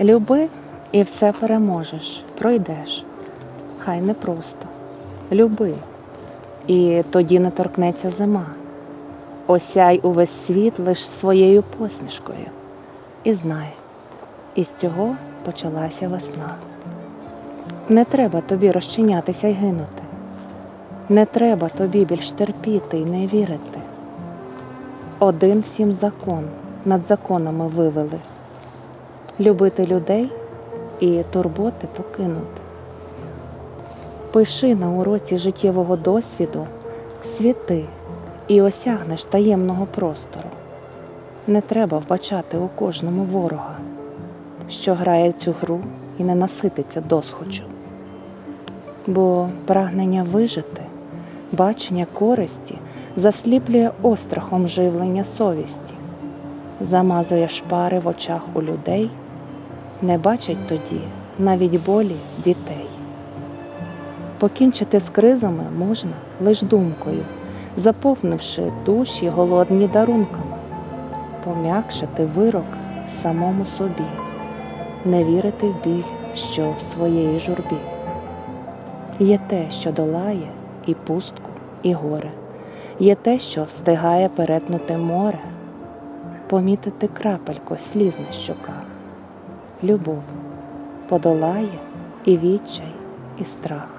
Люби і все переможеш, пройдеш. Хай не просто. Люби, і тоді не торкнеться зима. Осяй увесь світ лиш своєю посмішкою. І знай, із цього почалася весна. Не треба тобі розчинятися й гинути. Не треба тобі більш терпіти й не вірити. Один всім закон над законами вивели любити людей і турботи покинути. Пиши на уроці життєвого досвіду світи і осягнеш таємного простору. Не треба вбачати у кожному ворога, що грає цю гру і не насититься досхочу. Бо прагнення вижити, бачення користі засліплює острахом живлення совісті, замазує шпари в очах у людей, не бачать тоді навіть болі дітей. Покінчити з кризами можна лиш думкою, заповнивши душі голодні дарунками, пом'якшити вирок самому собі, не вірити в біль, що в своєї журбі. Є те, що долає і пустку, і горе, є те, що встигає перетнути море, помітити крапельку сліз на щоках. Любов подолає і відчай, і страх.